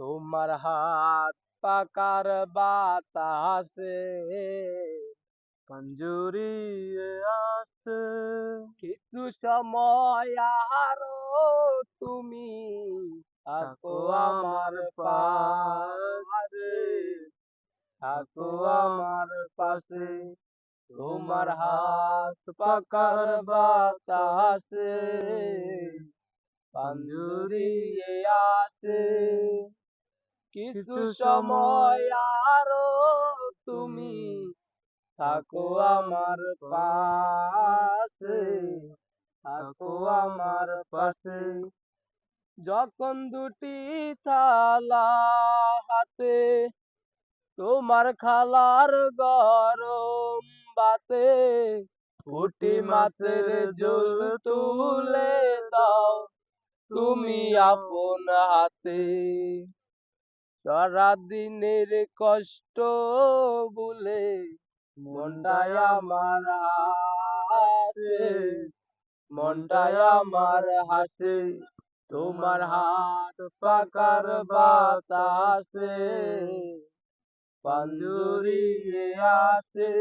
তোমার হাত পাকার বাতাসে কঞ্জুরিয়ে আসে কিছু সময় আরও তুমি থাকো আমার পাশে। থাকো আমার পাশে। তোমার হাত পাকার বাতাসে পাঞ্জুরিয়ে আসে কিছু সময় আরও তুমি থাকো আমার পাশে থাকো আমার পাশে। যখন দুটি থালা হাতে তোমার খালার গরম বাতে পুটি মাছের জল তুলে দাও তুমি আপন হাতে। সারা দিনের কষ্ট বলে মনটাই আমার হাসে, মনটাই আমার হাসে, তোমার হাত পাকার বাতাসে পাঞ্জুরিয়ে আসে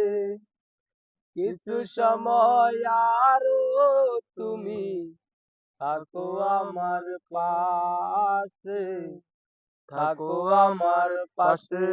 কিছু সময় আরও তুমি থাকো আমার পাশে। থাকো আমার পাশে।